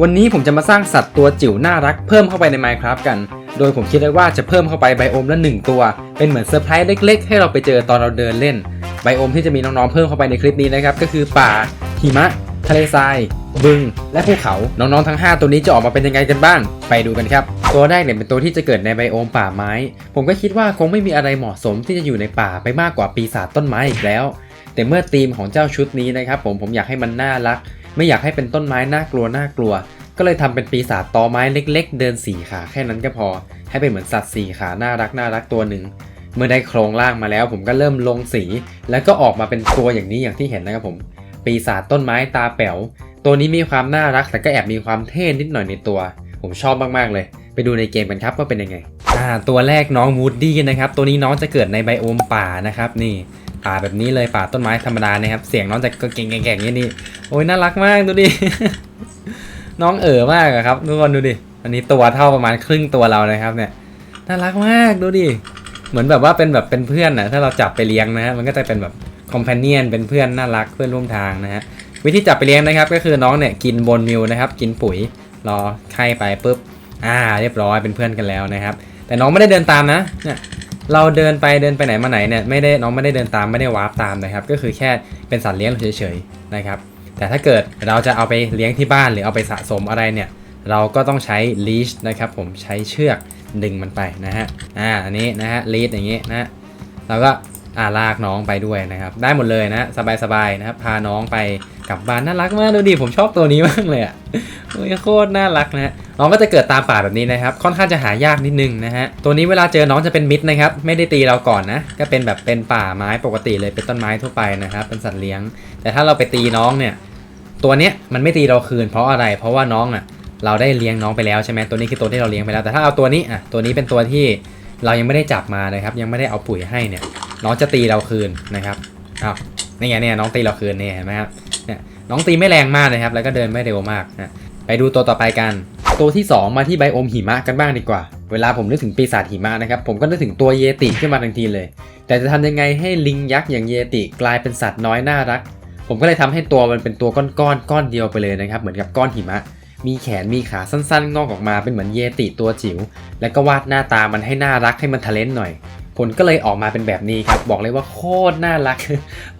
วันนี้ผมจะมาสร้างสัตว์ตัวจิ๋วน่ารักเพิ่มเข้าไปใน Minecraft กัน โดยผมคิดไว้ว่าจะเพิ่มเข้าไปไบโอมละหนึ่งตัว เป็นเหมือนเซอร์ไพรส์เล็ก ๆ ให้เราไปเจอตอนเราเดินเล่น ไบโอมที่จะมีน้องๆเพิ่มเข้าไปในคลิปนี้นะครับ ก็คือป่า หิมะ ทะเลทราย บึง และภูเขา น้องๆทั้ง 5 ตัวนี้จะออกมาเป็นยังไงกันบ้าง ไปดูกันครับ ตัวแรกเนี่ยเป็นตัวที่จะเกิดในไบโอมป่าไม้ ผมก็คิดว่าคงไม่มีอะไรเหมาะสมที่จะอยู่ในป่าไปมากกว่าปีศาจต้นไม้อีกแล้ว แต่เมื่อธีมของเจ้าชุดนี้นะครับผมผมอยากให้มันน่ารัก ไม่อยากให้เป็นต้นไม้น่ากลัวน่ากลัว ก็เลยทำเป็นปีศาจตอไม้เล็ก ๆ เดินสี่ขาแค่นั้นก็พอ ให้เป็นเหมือนสัตว์สี่ขาน่ารักน่ารักตัวหนึ่งเมื่อได้โครงร่างมาแล้วผมก็เริ่มลงสี แล้วก็ออกมาเป็นตัวอย่างนี้อย่างที่เห็นนะครับผม ปีศาจต้นไม้ตาแป๋ว ตัวนี้มีความน่ารักแต่ก็แอบมีความเท่นิดหน่อยในตัว ผมชอบมากๆเลย ไปดูในเกมกันครับว่าเป็นยังไงอ่าตัวแรกน้องวูดดี้นะครับ ตัวนี้น้องจะเกิดในไบโอมป่านะครับนี่ ป่าแบบนี้เลยป่าต้นไม้ธรรมดานะครับ เสียงน้องจะก็เก่งๆๆอย่างนี้นี่โอ้ยน่ารักมากดูดิ น้องเอ๋อมากอะครับทุกคนดูดิ อันนี้ตัวเท่าประมาณครึ่งตัวเรานะครับ เนี่ย น่ารักมากดูดิ เหมือนแบบว่าเป็นแบบเป็นเพื่อนนะถ้าเราจับไปเลี้ยงนะฮะ มันก็จะเป็นแบบคอมเพนเนียนเป็นเพื่อนน่ารักเพื่อนร่วมทางนะฮะ วิธีจับไปเลี้ยงนะครับ ก็คือน้องเนี่ยกินบนมิวนะครับ กินปุ๋ยรอไข่ไปปุ๊บ อ่า เรียบร้อยเป็นเพื่อนกันแล้วนะครับ แต่น้องไม่ได้เดินตามนะ เนี่ย เราเดินไปเดินไปไหนมาไหนเนี่ยไม่ได้น้องไม่ได้เดินตามไม่ได้วาร์ปตามนะครับ ก็คือแค่เป็นสัตว์เลี้ยงเฉยๆนะครับ แต่ถ้าเกิดเราจะเอาไปเลี้ยงที่บ้านหรือเอาไปสะสมอะไรเนี่ย เราก็ต้องใช้ลีชนะครับ ผมใช้เชือกดึงมันไปนะฮะอ่าอันนี้นะฮะลีชอย่างงี้นะเราก็อ่าลากน้องไปด้วยนะครับ ได้หมดเลยนะสบายๆนะครับ พาน้องไป ลับบ้านน่ารักมากดูดิผมชอบตัวนี้มากเลยอะโอ้ยโคตรน่ารักนะฮะน้องก็จะเกิดตามป่าแบบนี้นะครับ ค่อนข้างจะหายากนิดนึงนะฮะตัวนี้เวลาเจอน้องจะเป็นมิตรนะครับไม่ได้ตีเราก่อนนะก็เป็นแบบเป็นป่าไม้ปกติเลยเป็นต้นไม้ทั่วไปนะครับเป็นสัตว์เลี้ยง แต่ถ้าเราไปตีน้องเนี่ยตัวเนี้ยมันไม่ตีเราคืน เพราะอะไร เพราะว่าน้องอะเราได้เลี้ยงน้องไปแล้วใช่ไหมตัวนี้คือตัวที่เราเลี้ยงไปแล้วแต่ถ้าเอาตัวนี้อะตัวนี้เป็นตัวที่เรายังไม่ได้จับมานะครับ ยังไม่ได้เอาปุ๋ยให้เนี่ย น้องจะตีเราคืนนะครับอ้าวนี่ไงเนี่ยน้องตีเราคืนเนี่ยเห็นไหมครับ น้องตีไม่แรงมากนะครับ แล้วก็เดินไม่เร็วมากนะไปดูตัวต่อไปกัน ตัวที่ 2 มาที่ไบโอมหิมะกันบ้างดีกว่า เวลาผมนึกถึงปีศาจหิมะนะครับ ผมก็นึกถึงตัวเยติขึ้นมาทันทีเลย แต่จะทำยังไงให้ลิงยักษ์อย่างเยติกลายเป็นสัตว์น้อยน่ารัก ผมก็เลยทำให้ตัวมันเป็นตัวก้อนก้อนก้อนเดียวไปเลยนะครับ เหมือนกับก้อนหิมะ มีแขนมีขาสั้นๆ งอกออกมาเป็นเหมือนเยติตัวจิ๋ว แล้วก็วาดหน้าตามันให้น่ารักให้มันทะเลนหน่อย ผลก็เลยออกมาเป็นแบบนี้ครับ บอกเลยว่าโคตรน่ารัก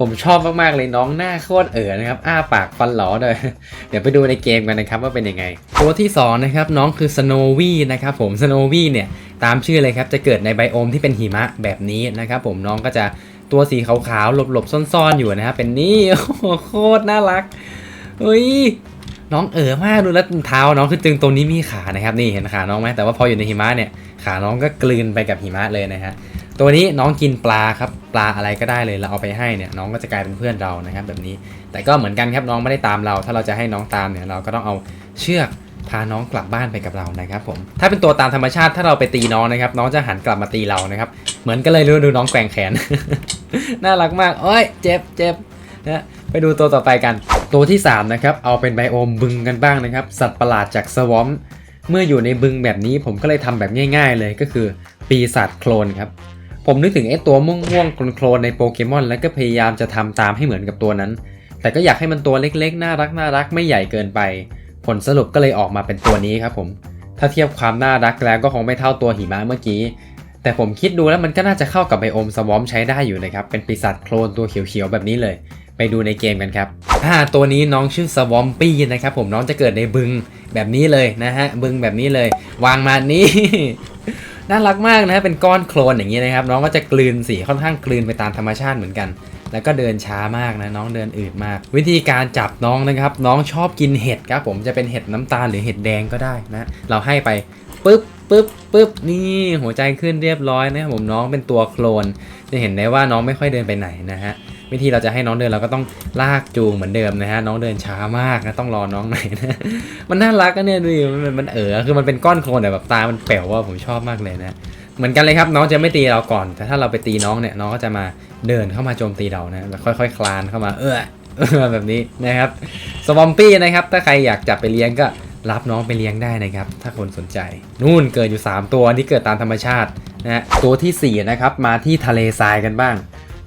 ผมชอบมากๆเลยน้องหน้าโคตรเอ๋อนะครับ อ้าปากฟันหลอเลยเดี๋ยวไปดูในเกมกันนะครับว่าเป็นยังไง ตัวที่สองนะครับน้องคือสโนวี่นะครับผมสโนวี่เนี่ยตามชื่อเลยครับจะเกิดในไบโอมที่เป็นหิมะแบบนี้นะครับผมน้องก็จะตัวสีขาวๆหลบๆซ่อนๆอยู่นะครับเป็นนี่โคตรน่ารักเฮ้ยน้องเอ๋อมากดูแล้วเท้าน้องคือจึงตรงนี้มีขานะครับนี่เห็นขาน้องไหมแต่ว่าพออยู่ในหิมะเนี่ยขาน้องก็กลืนไปกับหิมะเลยนะฮะ ตัวนี้น้องกินปลาครับปลาอะไรก็ได้เลยเราเอาไปให้เนี่ยน้องก็จะกลายเป็นเพื่อนเรานะครับแบบนี้ แต่ก็เหมือนกันครับน้องไม่ได้ตามเรา ถ้าเราจะให้น้องตามเนี่ยเราก็ต้องเอาเชือกพาน้องกลับบ้านไปกับเรานะครับผมถ้าเป็นตัวตามธรรมชาติถ้าเราไปตีน้องนะครับ น้องจะหันกลับมาตีเรานะครับ เหมือนกันเลยดูดูน้องแกว่งแขน น่ารักมากโอ้ยเจ็บเจ็บนะไปดูตัวต่อไปกัน ตัวที่3นะครับเอาเป็นไบโอมบึงกันบ้างนะครับ สัตว์ประหลาดจากสวอมเมื่ออยู่ในบึงแบบนี้ผมก็เลยทำแบบง่าย ๆ เลยก็คือ ปีศาจโคลนครับ ผมนึกถึงไอ้ตัวม่วงๆโคลนในโปเกมอนแล้วก็พยายามจะทำตามให้เหมือนกับตัวนั้น แต่ก็อยากให้มันตัวเล็กๆ น่ารักน่ารักไม่ใหญ่เกินไป ผลสรุปก็เลยออกมาเป็นตัวนี้ครับผม ถ้าเทียบความน่ารักแล้วก็คงไม่เท่าตัวหิมะเมื่อกี้ แต่ผมคิดดูแล้วมันก็น่าจะเข้ากับไบโอมสวอมใช้ได้อยู่นะครับ เป็นปีศาจโคลนตัวเขียวๆแบบนี้เลย ไปดูในเกมกันครับอ่าตัวนี้น้องชื่อสวอมปี้นะครับผมน้องจะเกิดในบึงแบบนี้เลยนะฮะบึงแบบนี้เลยวางมานี่ น่ารักมากนะฮะเป็นก้อนโคลนอย่างนี้นะครับ น้องก็จะกลืนสีค่อนข้างกลืนไปตามธรรมชาติเหมือนกัน แล้วก็เดินช้ามากนะน้องเดินอืดมาก วิธีการจับน้องนะครับ น้องชอบกินเห็ดครับผมจะเป็นเห็ดน้ำตาลหรือเห็ดแดงก็ได้นะ เราให้ไปปึ๊บปึ๊บปึ๊บนี่หัวใจขึ้นเรียบร้อยนะครับผมน้องเป็นตัวโคลนจะเห็นได้ว่าน้องไม่ค่อยเดินไปไหนนะฮะ วิธีเราจะให้น้องเดินเราก็ต้องลากจูงเหมือนเดิมนะฮะน้องเดินช้ามากนะต้องรอน้องหน่อยนะมันน่ารักอะเนี่ยดูมันมันเออคือมันเป็นก้อนโคลนแต่แบบตามันแป๋วว่าผมชอบมากเลยนะเหมือนกันเลยครับน้องจะไม่ตีเราก่อน แต่ถ้าเราไปตีน้องเนี่ยน้องก็จะมาเดินเข้ามาโจมตีเรานะแล้วค่อย ๆ คลานเข้ามาเออแบบนี้นะครับสวอมปี้นะครับถ้าใครอยากจับไปเลี้ยงก็รับน้องไปเลี้ยงได้นะครับ ถ้าคนสนใจ นู่นเกิดอยู่ 3 ตัวที่เกิดตามธรรมชาตินะฮะตัวทีสี่4นะครับมาที่ทะเลทรายกันบ้าง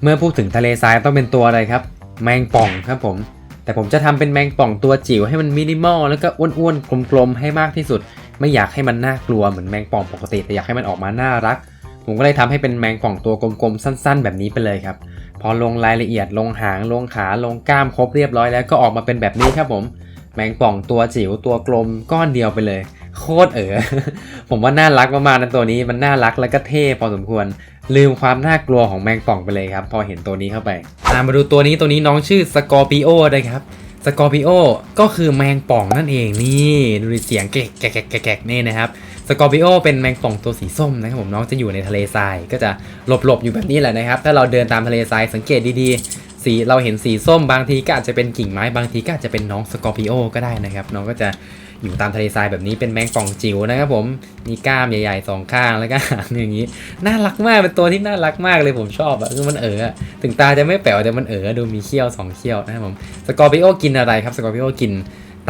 เมื่อพูดถึงทะเลทรายต้องเป็นตัวอะไรครับ แมงป่องครับผม แต่ผมจะทำเป็นแมงป่องตัวจิ๋วให้มันมินิมอลแล้วก็อ้วนๆกลมๆให้มากที่สุด ไม่อยากให้มันน่ากลัวเหมือนแมงป่องปกติแต่อยากให้มันออกมาน่ารัก ผมก็เลยทำให้เป็นแมงป่องตัวกลมๆสั้น ๆ แบบนี้ไปเลยครับ พอลงรายละเอียดลงหางลงขาลงกล้ามครบเรียบร้อยแล้วก็ออกมาเป็นแบบนี้ครับผม แมงป่องตัวจิ๋วตัวกลมก้อนเดียวไปเลย โคตรเออผมว่าน่ารักมากๆนะตัวนี้มันน่ารักแล้วก็เท่พอสมควร ลืมความน่ากลัวของแมงป่องไปเลยครับ พอเห็นตัวนี้เข้าไปามาดูตัวนี้ตัวนี้น้องชื่อสกอร์ปิโอนะครับสกอร์ปิโอก็คือแมงป่องนั่นเองนี่ดูดิเสียงแกะแกะแกะแกะแกะนี่นะครับสกอร์ปิโอเป็นแมงป่องตัวสีส้มนะครับผมน้องจะอยู่ในทะเลทรายก็จะหลบๆอยู่แบบนี้แหละนะครับ ถ้าเราเดินตามทะเลทรายสังเกตดีๆ สีเราเห็นสีส้มบางทีก็อาจจะเป็นกิ่งไม้บางทีก็อาจจะเป็นน้องสกอร์ปิโอก็ได้นะครับ น้องก็จะ อยู่ตามทะเลทรายแบบนี้เป็นแมงป่องจิ๋วนะครับผมมีกล้ามใหญ่ๆสองข้างแล้วก็หางอย่างนี้น่ารักมากเป็นตัวที่น่ารักมากเลยผมชอบอะคือมันเอ๋อถึงตาจะไม่แป๋วแต่มันเอ๋อดูมีเขี้ยวสองเขี้ยวนะครับผมสกอร์ปิโอกินอะไรครับสกอร์ปิโอกิน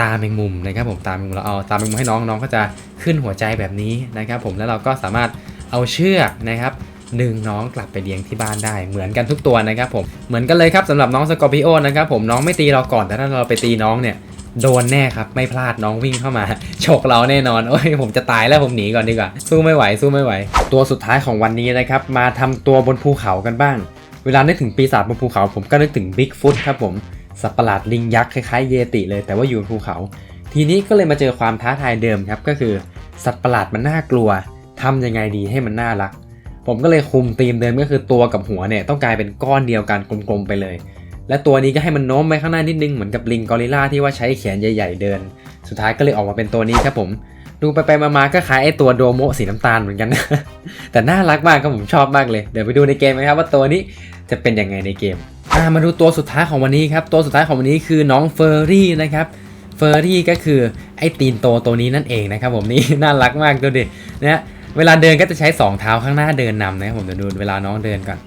ตาแมงมุมนะครับผมตาแมงมุมเราเอาตาแมงมุมให้น้องน้องก็จะขึ้นหัวใจแบบนี้นะครับผมแล้วเราก็สามารถเอาเชือกนะครับดึงน้องกลับไปเลี้ยงที่บ้านได้เหมือนกันทุกตัวนะครับผมเหมือนกันเลยครับสำหรับน้องสกอร์ปิโอนะครับผมน้องไม่ตีเราก่อนแต่ถ้าเราไปตีน้องเนี่ย โดนแน่ครับ ไม่พลาดน้องวิ่งเข้ามาฉกเราแน่นอน โอ้ยผมจะตายแล้วผมหนีก่อนดีกว่า สู้ไม่ไหวสู้ไม่ไหว ตัวสุดท้ายของวันนี้นะครับ มาทำตัวบนภูเขากันบ้าง เวลานึกถึงปีศาจบนภูเขา ผมก็นึกถึงบิ๊กฟุตครับผมสัตว์ประหลาดลิงยักษ์คล้ายๆเยติเลยแต่ว่าอยู่บนภูเขา ทีนี้ก็เลยมาเจอความท้าทายเดิมครับก็คือสัตว์ประหลาดมันน่ากลัวทำยังไงดีให้มันน่ารัก ผมก็เลยคุมธีมเดิมก็คือตัวกับหัวเนี่ยต้องกลายเป็นก้อนเดียวกันกลมๆไปเลย และตัวนี้ก็ให้มันโน้มไปข้างหน้านิดนึงเหมือนกับลิงกอริลลาที่ว่าใช้แขนใหญ่ๆเดิน สุดท้ายก็เลยออกมาเป็นตัวนี้ครับผม ดูไปๆมาๆก็คล้ายไอ้ตัวโดโมสีน้ำตาลเหมือนกัน แต่น่ารักมากครับผมชอบมากเลย เดี๋ยวไปดูในเกมนะครับว่าตัวนี้จะเป็นยังไงในเกมมาดูตัวสุดท้ายของวันนี้ครับ ตัวสุดท้ายของวันนี้คือน้องเฟอร์รี่นะครับเฟอร์รี่ก็คือไอ้ตีนโตตัวนี้นั่นเองนะครับผมนี่น่ารักมากดูดินะเวลาเดินก็จะใช้สองเท้าข้างหน้าเดินนำนะครับผมเดี๋ยวดูเวลาน้องเดินก่อน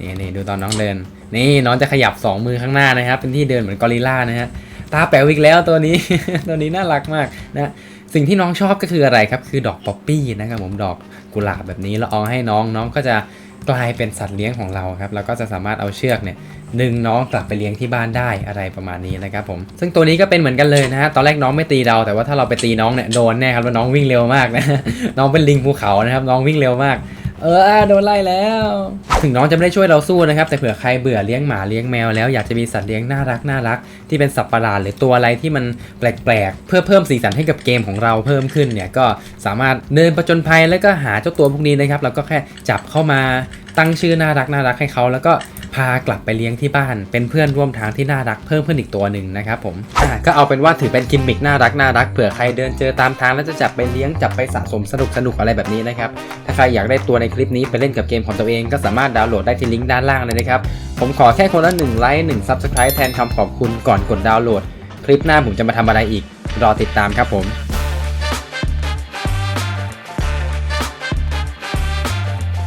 นี่นี่ดูตอนน้องเดิน นี่น้องจะขยับ 2 มือข้างหน้านะครับ เป็นที่เดินเหมือนกอริลลานะฮะตาแป๋วอีกแล้วตัวนี้ ตัวนี้น่ารักมากนะสิ่งที่น้องชอบก็คืออะไรครับ คือดอกป๊อปปี้นะครับผมดอกกุหลาบแบบนี้เราเอาให้น้องน้องก็จะกลายเป็นสัตว์เลี้ยงของเราครับแล้วก็จะสามารถเอาเชือกเนี่ยดึงน้องกลับไปเลี้ยงที่บ้านได้อะไรประมาณนี้นะครับผม ซึ่งตัวนี้ก็เป็นเหมือนกันเลยนะฮะตอนแรกน้องไม่ตีเรา แต่ว่าถ้าเราไปตีน้องเนี่ยโดนแน่ครับแล้วน้องวิ่งเร็วมากนะน้องเป็นลิงภูเขานะครับน้องวิ่งเร็วมาก เออโดนไล่แล้ว ถึงน้องจะไม่ได้ช่วยเราสู้นะครับ แต่เผื่อใครเบื่อเลี้ยงหมาเลี้ยงแมวแล้วอยากจะมีสัตว์เลี้ยงน่ารักน่ารักที่เป็นสัตว์ประหลาดหรือตัวอะไรที่มันแปลกๆ เพื่อเพิ่มสีสันให้กับเกมของเราเพิ่มขึ้นเนี่ยก็สามารถเดินประจนภัยแล้วก็หาเจ้าตัวพวกนี้นะครับเราก็แค่จับเข้ามาตั้งชื่อน่ารักน่ารักให้เขาแล้วก็ พากลับไปเลี้ยงที่บ้าน เป็นเพื่อนร่วมทางที่น่ารักเพิ่มขึ้นอีกตัวหนึ่งนะครับผมก็เอาเป็นว่าถือเป็นกิมมิกน่ารักน่ารักเผื่อใครเดินเจอตามทางแล้วจะจับไปเลี้ยงจับไปสะสมสนุกสนุกอะไรแบบนี้นะครับถ้าใครอยากได้ตัวในคลิปนี้ไปเล่นกับเกมของตัวเองก็สามารถดาวน์โหลดได้ที่ลิงก์ด้านล่างเลยนะครับผมขอแค่คนละ1ไลค์1 Subscribe แทนคำขอบคุณก่อนกดดาวน์โหลด คลิปหน้าผมจะมาทำอะไรอีก รอติดตามครับผม